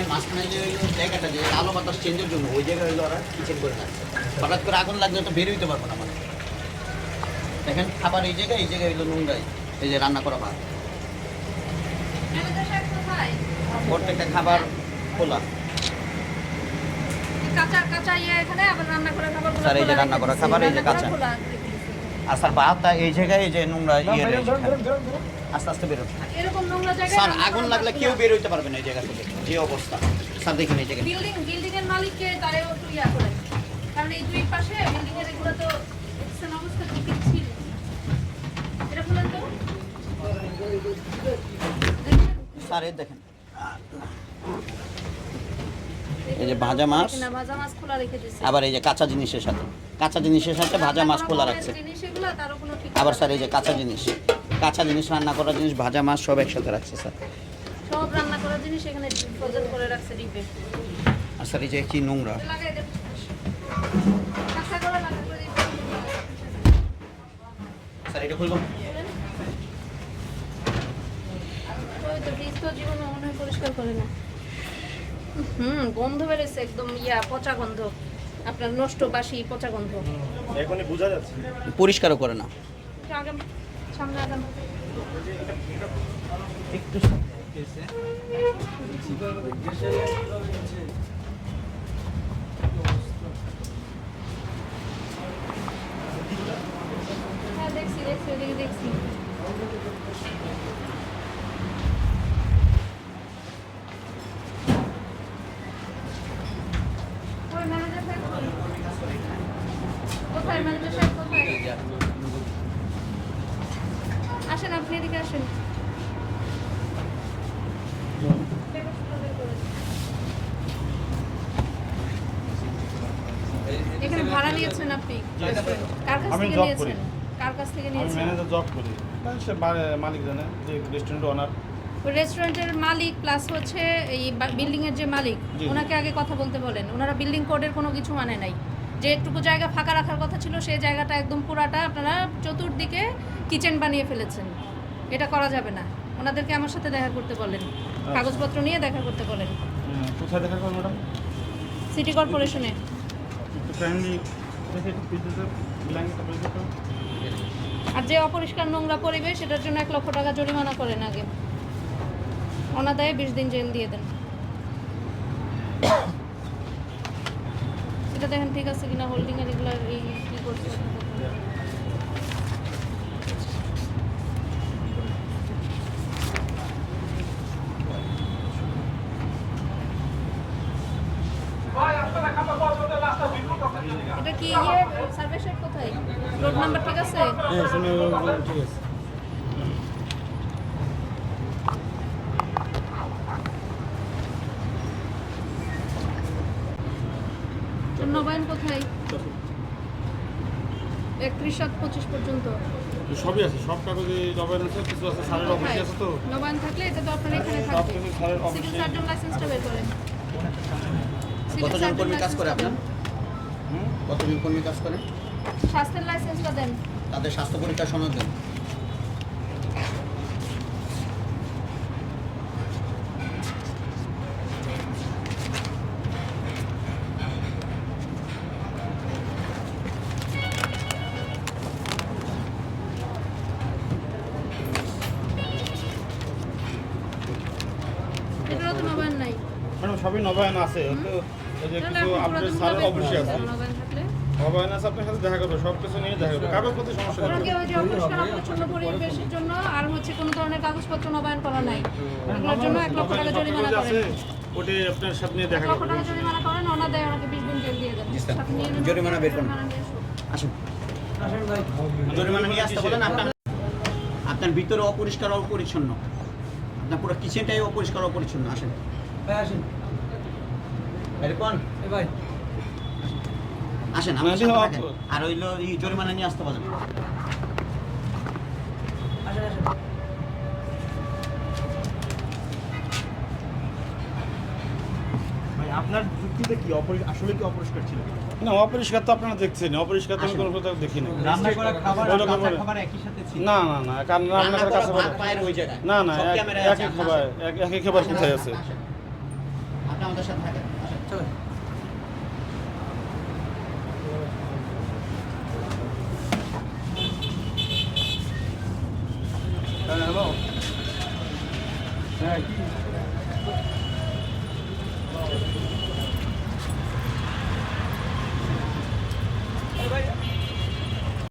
এর মাঝখানে যে জায়গাটা যে আলো বাতাস চেঞ্জের জন্য ওই জায়গায় হইল ওরা কিচেন করে রাখছে। হঠাৎ করে আগুন লাগলে তো বের হইতে পারব না মানে দেখেন খাবার এই জায়গায় এই জায়গায় হইল নোংরাই এই যে রান্না করা ভাত। প্রত্যেকটা খাবার খোলা। কাঁচা কাঁচা ইয়ে এখানে আবার রান্না করা খাবার স্যার, এই যে রান্না করা খাবার, এই যে কাঁচা। আর স্যার ভাতটা এই জায়গায় এই যে নোংরা ইয়ে রয়েছে। আস্তে আস্তে স্যার আগুন লাগলে কেউ। বের হইতে পারবে না এই জায়গা থেকে যে অবস্থা। স্যার দেখুন এই জায়গায় বিল্ডিং বিল্ডিং এর মালিককে তারেও একটু ইয়া করে। কারণ এই দুই পাশে বিল্ডিং এর এগুলো তো অবস্থা কি ছিল। এটা বলেন তো। স্যার এই দেখেন। এই যে ভাজা মাছ। ভাজা মাছ খোলা রেখে দিছে আবার এই যে কাঁচা জিনিসের সাথে। কাঁচা জিনিসের সাথে ভাজা মাছ খোলা রাখছে। ঠিক আবার স্যার এই যে কাঁচা জিনিস। কাঁচা জিনিস রান্না করা জিনিস ভাজা মাছ সব একসাথে রাখছে স্যার। সব রান্না করা জিনিস এখানে ফ্রোজেন করে রাখছে ডিপে। আর স্যার এই যে কি নোংরা। স্যার এটা খুলবো? মনে হয় পরিষ্কার করে না। হুম গন্ধ বেড়েছে একদম ইয়া পচা গন্ধ। আপনার নষ্ট বাসি পচা গন্ধ। এখনই বোঝা যাচ্ছে। পরিষ্কারও করে না। একটু আগাম সামনে আগাম একটু হ্যাঁ দেখছি দেখছি ওদিকে দেখছি ওই ম্যানেজার সাহেব কই? কোথায় ম্যানেজার সাহেব কোথায় আসেন আপনি এদিকে আসেন। এখানে ভাড়া নিয়েছেন আপনি? কার কাছ থেকে নিয়েছেন? কার। কাছ থেকে আমি নিয়েছেন? ম্যানেজার জব করি। মানে সে মালিক জানে যে রেস্টুরেন্ট ওনার রেস্টুরেন্টের মালিক প্লাস হচ্ছে এই বিল্ডিং এর যে মালিক ওনাকে আগে কথা বলতে বলেন। ওনারা বিল্ডিং কোডের কোনো কিছু মানে নাই। যে একটুকু জায়গা ফাঁকা রাখার কথা ছিল সেই জায়গাটা একদম পুরাটা আপনারা চতুর্দিকে কিচেন বানিয়ে ফেলেছেন। এটা করা যাবে না। ওনাদেরকে আমার সাথে দেখা করতে বলেন। কাগজপত্র নিয়ে দেখা করতে বলেন। কোথায় দেখা করব ম্যাডাম? সিটি কর্পোরেশনে আর যে অপরিষ্কার নোংরা পরিবেশ সেটার জন্য এক লক্ষ টাকা জরিমানা করেন আগে। অনাদায়ে বিশ দিন জেল দিয়ে দেন। এটা দেখেন ঠিক আছে কিনা হোল্ডিং এর এগুলো এই কি করছে? এটা কি ইয়ে? সার্ভে কোথায়? রোড নাম্বার ঠিক আছে? হ্যাঁ ঠিক আছে। একত্রিশ সাত পঁচিশ পর্যন্ত। সবই আছে সব কাগজে জবের আছে কিছু আছে সারের অফিসে আছে তো? নবায়ন থাকলে এটা তো আপনার এখানে সব থাকবে। সিভিল সার্জন লাইসেন্সটা বের করেন। কতজন কর্মী কাজ করে লাইসেন্সটা আপনার? হুম? কতজন কর্মী কাজ করে? স্বাস্থ্যের লাইসেন্সটা দেন। তাদের স্বাস্থ্য পরীক্ষার সনদ দেন। সবই নবায়ন আছে। কিছু আপনি আপডেট পুরাতন সারের ভাবে অফিসে আছে। নবায়ন আছে আপনার সাথে দেখা করবে সব কিছু নিয়ে দেখা করবে। কাগজপত্র সমস্যা ওনাকে ওই যে অপরিষ্কার অপরিচ্ছন্ন পরিবেশের জন্য আর হচ্ছে কোনো ধরনের কাগজপত্র নবায়ন করা নাই। এগুলোর জন্য এক লক্ষ টাকা জরিমানা আছে করেন। ওটি আপনার সাথে নিয়ে দেখা এক করবে। টাকা জরিমানা করেন ওনাকে দিন জেল দিয়ে দেন। স্যার। জরিমানা বের করুন। আসুন। আসুন। জরিমানা নিয়ে আসতে বলেন আপনার আপনার ভিতরে অপরিষ্কার অপরিচ্ছন্ন। আপনার পুরো কিচেনটাই অপরিষ্কার অপরিচ্ছন্ন। আসেন। আসেন। ভাই আসেন আমার না, সাথে দিও, আর হইল এই জরিমানা নিয়ে আসতে বলেন আসেন আসেন আপনার যুক্তিতে কি আসলে কি অপরিষ্কার ছিল না অপরিষ্কার তো আপনারা দেখছেন অপরিষ্কার তো আমি কোনো কোথাও দেখি না রান্না করা খাবার আর ওইরকম কাঁচা বলে। খাবার একই সাথে ছিল না না না কারণ রান্না করা কাছে না না আছে, একই খাবার একই খাবার কোথায় আছে আপনি আমাদের সাথে থাকেন আসেন চলো হ্যালো। হ্যাঁ